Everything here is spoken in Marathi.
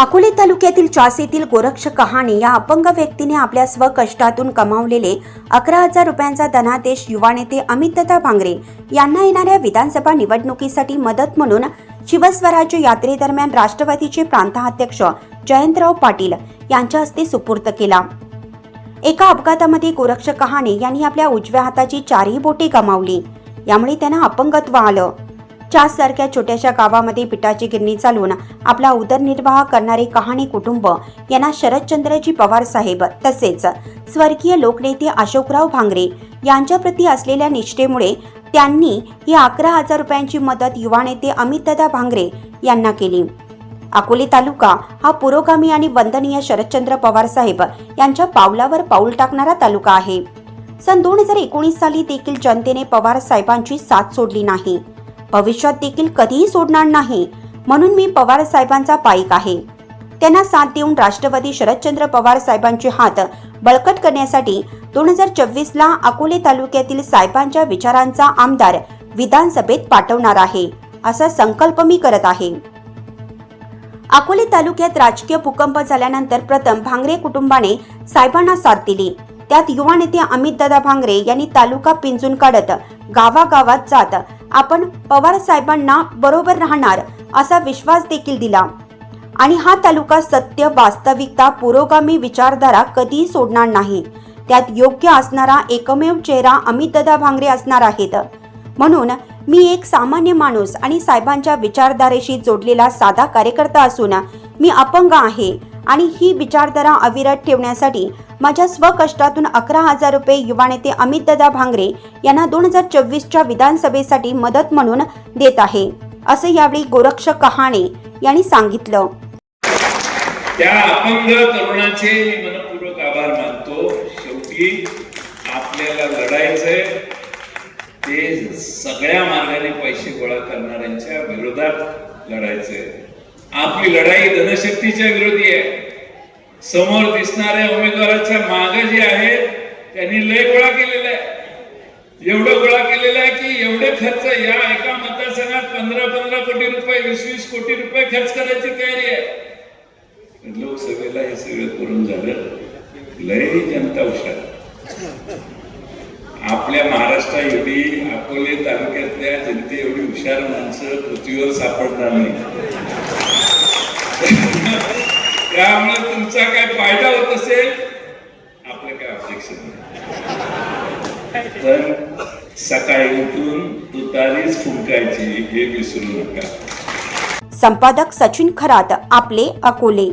अकोले तालुक्यातील चास येथील गोरक्ष कहाणी या अपंग व्यक्तीने आपल्या स्वकष्टातून कमावलेले अकरा हजार रुपयांचा धनादेश युवा नेते अमितदा भांगरे यांना येणाऱ्या विधानसभा निवडणुकीसाठी मदत म्हणून शिवस्वराज्य यात्रेदरम्यान राष्ट्रवादीचे प्रांताध्यक्ष जयंतराव पाटील यांच्या हस्ते सुपूर्त केला. एका अपघातामध्ये गोरक्ष कहाणे यांनी आपल्या उजव्या हाताची चारही बोटे गमावली. यामुळे त्यांना अपंगत्व आलं. चास सारख्या छोट्याशा गावामध्ये पिठाची गिरणी चालवून आपला उदरनिर्वाह करणारे कहाणी कुटुंब यांना शरदचंद्रजी पवार साहेब तसेच स्वर्गीय लोकनेते अशोकराव भांगरे यांच्याप्रती असलेल्या निष्ठेमुळे त्यांनी ही अकरा हजार रुपयांची मदत युवा नेते अमितदादा भांगरे यांना केली. अकोले तालुका हा पुरोगामी आणि वंदनीय शरदचंद्र पवार साहेब यांच्या पावलावर पाऊल टाकणारा तालुका आहे. सन दोन हजार एकोणीस साली देखील जनतेने पवार साहेबांची साथ सोडली नाही. भविष्यात देखील कधीही सोडणार नाही म्हणून मी पवार साहेबांचा पाईक आहे. त्यांना साथ देऊन राष्ट्रवादी शरदचंद्र पवार साहेबांचे हात बळकट करण्यासाठी दोन हजार चोवीस ला अकोले तालुक्यातील साहेबांच्या विचारांचा आमदार विधानसभेत पाठवणार आहे असा संकल्प मी करत आहे. अकोले तालुक्यात राजकीय भूकंप झाल्यानंतर प्रथम भांगरे कुटुंबाने साहेबांना साथ दिली. त्यात युवा नेते अमितदादा भांगरे यांनी तालुका पिंजून काढत गावागावात जात आपण पवार साहेबांना बरोबर राहणार असा विश्वास देखील दिला. आणि हा तालुका सत्य वास्तविकता पुरोगामी विचारधारा कधीही सोडणार नाही. त्यात योग्य असणारा एकमेव चेहरा अमितदा भांगरे असणार आहेत. म्हणून मी एक सामान्य माणूस आणि साहेबांच्या विचारधारेशी जोडलेला साधा कार्यकर्ता असून मी अपंग आहे आणि ही विचारधारा अविरत ठेवण्यासाठी माझ्या स्वकष्टातून अकरा हजार रुपये युवा नेते अमितदादा भांगरे यांना दोन हजार चोवीसच्या विधानसभेसाठी मदत म्हणून देत आहे असं यावेळी गोरक्ष कहाणे यांनी सांगितलं. त्या अपंग तरुणाचे मनपूर्वक आभार मानतो. शेवटी आपल्याला लढायचंय. ते सगळ्या मार्गाने पैसे गोळा करणाऱ्यांच्या विरोधात लढायचंय. आपली लढाई धनशक्तीच्या विरोधी आहे. समोर दिसणाऱ्या उमेदवाराच्या मागे जे आहेत त्यांनी लय गोळा केलेला आहे. एवढं गोळा केलेलं आहे की एवढे खर्च या एका मतदारसंघात पंधरा पंधरा कोटी रुपये वीस वीस कोटी रुपये खर्च करायची तयारी आहे. लोकसभेला हे सगळं करून झालं लय जनता हुशार. आपल्या महाराष्ट्रा एवढी अकोले तालुक्यातल्या जनते एवढी हुशार माणसं पृथ्वीवर सापडणार नाही त्यामुळे तुमचा काय फायदा होत असेल? आपलं काय ऑब्जेक्शन पण सकाळी उठून तुतारीच फुंकायची हे विसरू नका. संपादक सचिन खरात आपले अकोले.